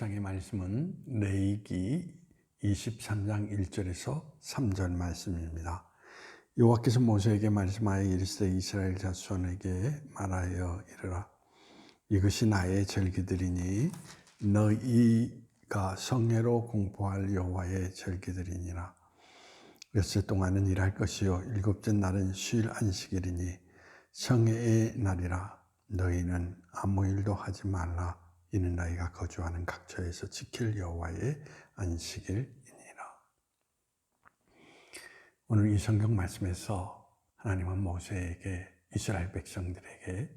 묵상의 말씀은 레이기 23장 1절에서 3절 말씀입니다. 여호와께서 모세에게 말씀하여 이르시되 이스라엘 자손에게 말하여 이르라. 이것이 나의 절기들이니 너희가 성회로 공포할 여호와의 절기들이니라. 엿새 동안은 일할 것이요 일곱째 날은 쉴 안식일이니 성회의 날이라. 너희는 아무 일도 하지 말라 이는 너희가 거주하는 각처에서 지킬 여호와의 안식일이니라. 오늘 이 성경 말씀에서 하나님은 모세에게 이스라엘 백성들에게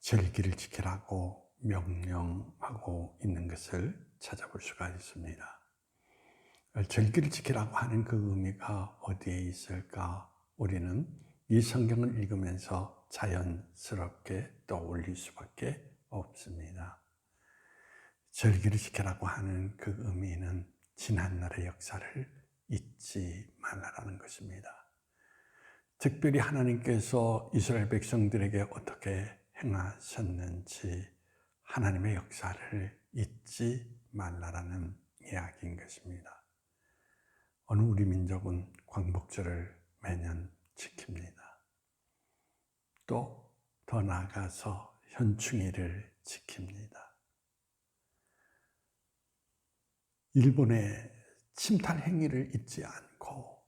절기를 지키라고 명령하고 있는 것을 찾아볼 수가 있습니다. 절기를 지키라고 하는 그 의미가 어디에 있을까? 우리는 이 성경을 읽으면서 자연스럽게 떠올릴 수밖에 없습니다. 절기를 지키라고 하는 그 의미는 지난날의 역사를 잊지 말라라는 것입니다. 특별히 하나님께서 이스라엘 백성들에게 어떻게 행하셨는지 하나님의 역사를 잊지 말라라는 이야기인 것입니다. 어느 우리 민족은 광복절을 매년 지킵니다. 또 더 나아가서 현충일을 지킵니다. 일본의 침탈 행위를 잊지 않고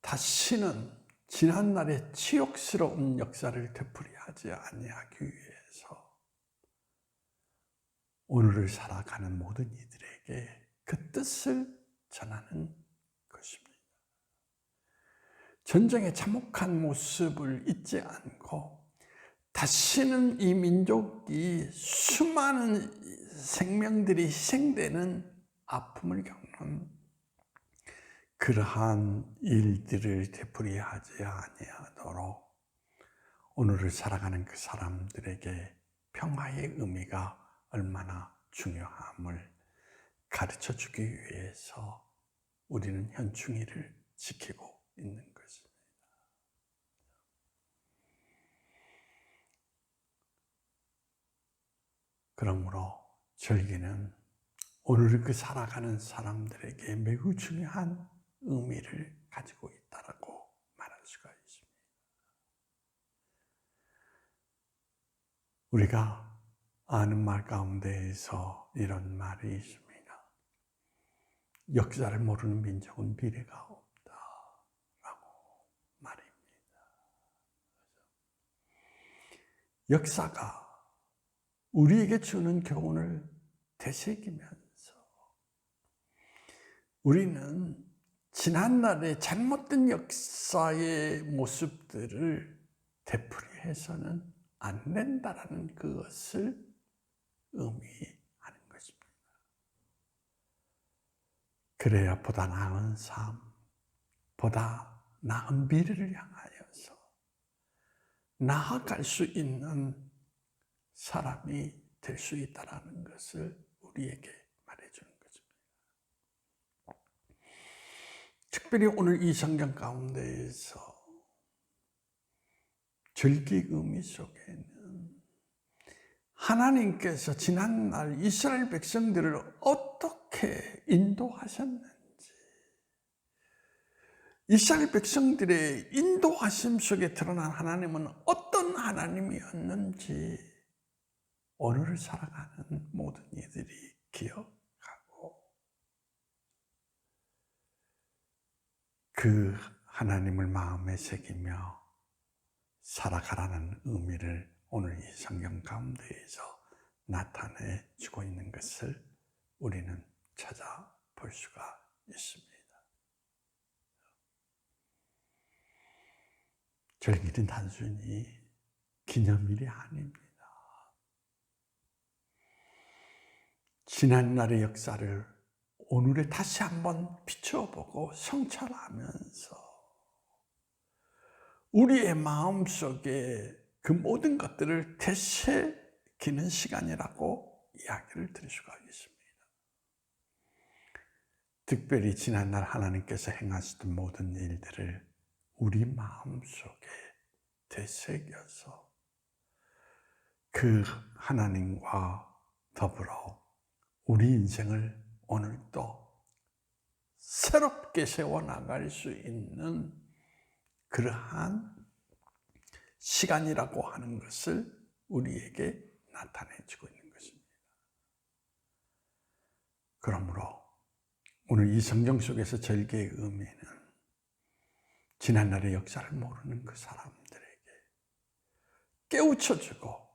다시는 지난날의 치욕스러운 역사를 되풀이하지 아니하기 위해서 오늘을 살아가는 모든 이들에게 그 뜻을 전하는 것입니다. 전쟁의 참혹한 모습을 잊지 않고 다시는 이 민족이 수많은 생명들이 희생되는 아픔을 겪는 그러한 일들을 되풀이하지 아니하도록 오늘을 살아가는 그 사람들에게 평화의 의미가 얼마나 중요함을 가르쳐 주기 위해서 우리는 현충일을 지키고 있는 것입니다. 그러므로 절기는 오늘 그 살아가는 사람들에게 매우 중요한 의미를 가지고 있다라고 말할 수가 있습니다. 우리가 아는 말 가운데에서 이런 말이 있습니다. 역사를 모르는 민족은 미래가 없다라고 말입니다. 역사가 우리에게 주는 교훈을 되새기면서 우리는 지난날의 잘못된 역사의 모습들을 되풀이해서는 안 된다라는 그것을 의미하는 것입니다. 그래야 보다 나은 삶, 보다 나은 미래를 향하여서 나아갈 수 있는 사람이 될 수 있다라는 것을 우리에게 말해주는 것입니다. 특별히 오늘 이 성경 가운데에서 절기 의미 속에는 하나님께서 지난날 이스라엘 백성들을 어떻게 인도하셨는지, 이스라엘 백성들의 인도하심 속에 드러난 하나님은 어떤 하나님이었는지, 오늘을 살아가는 모든 이들이 기억하고 그 하나님을 마음에 새기며 살아가라는 의미를 오늘 이 성경 가운데에서 나타내 주고 있는 것을 우리는 찾아볼 수가 있습니다. 절기는 단순히 기념일이 아닙니다. 지난날의 역사를 오늘에 다시 한번 비춰보고 성찰하면서 우리의 마음 속에 그 모든 것들을 되새기는 시간이라고 이야기를 드릴 수가 있습니다. 특별히 지난날 하나님께서 행하시던 모든 일들을 우리 마음 속에 되새겨서 그 하나님과 더불어 우리 인생을 오늘도 새롭게 세워나갈 수 있는 그러한 시간이라고 하는 것을 우리에게 나타내 주고 있는 것입니다. 그러므로 오늘 이 성경 속에서 절개의 의미는 지난날의 역사를 모르는 그 사람들에게 깨우쳐주고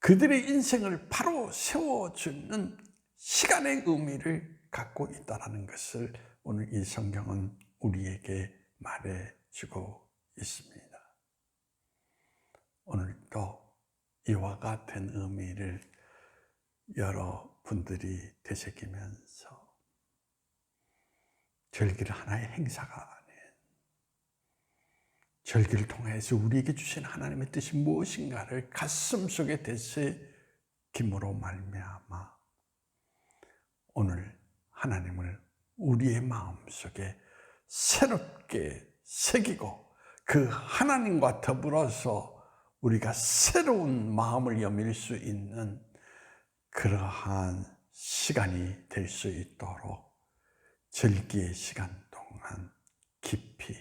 그들의 인생을 바로 세워주는 시간의 의미를 갖고 있다는 것을 오늘 이 성경은 우리에게 말해주고 있습니다. 오늘도 이와 같은 의미를 여러분들이 되새기면서 절기를 하나의 행사가 아닌 절기를 통해서 우리에게 주신 하나님의 뜻이 무엇인가를 가슴 속에 되새김으로 말미암아 오늘 하나님을 우리의 마음 속에 새롭게 새기고 그 하나님과 더불어서 우리가 새로운 마음을 여밀 수 있는 그러한 시간이 될 수 있도록 절기의 시간 동안 깊이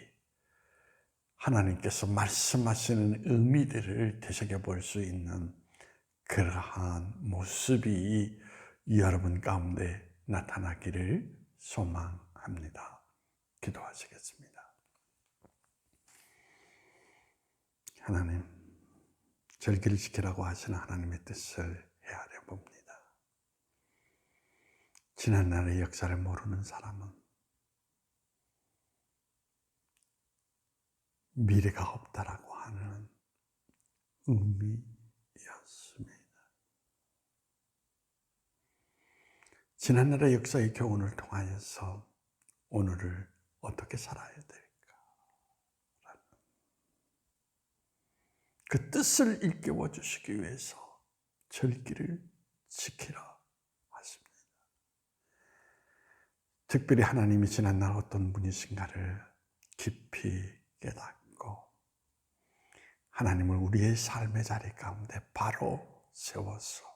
하나님께서 말씀하시는 의미들을 되새겨 볼 수 있는 그러한 모습이 여러분 가운데 나타나기를 소망합니다. 기도하시겠습니다. 하나님, 절기를 지키라고 하시는 하나님의 뜻을 헤아려 봅니다. 지난날의 역사를 모르는 사람은 미래가 없다라고 하는 의미였습니다. 지난날의 역사의 교훈을 통하여서 오늘을 어떻게 살아야 될까? 그 뜻을 일깨워 주시기 위해서 절기를 지키라 하십니다. 특별히 하나님이 지난 날 어떤 분이신가를 깊이 깨닫고 하나님을 우리의 삶의 자리 가운데 바로 세워서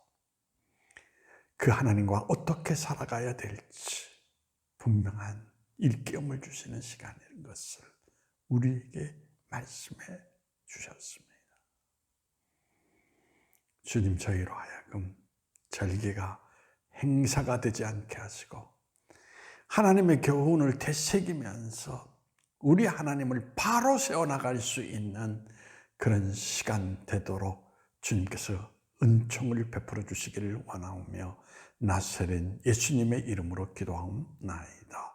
그 하나님과 어떻게 살아가야 될지 분명한 일깨움을 주시는 시간인 것을 우리에게 말씀해 주셨습니다. 주님 저희로 하여금 절개가 행사가 되지 않게 하시고 하나님의 교훈을 되새기면서 우리 하나님을 바로 세워나갈 수 있는 그런 시간 되도록 주님께서 은총을 베풀어 주시기를 원하오며 나세린 예수님의 이름으로 기도하옵나이다.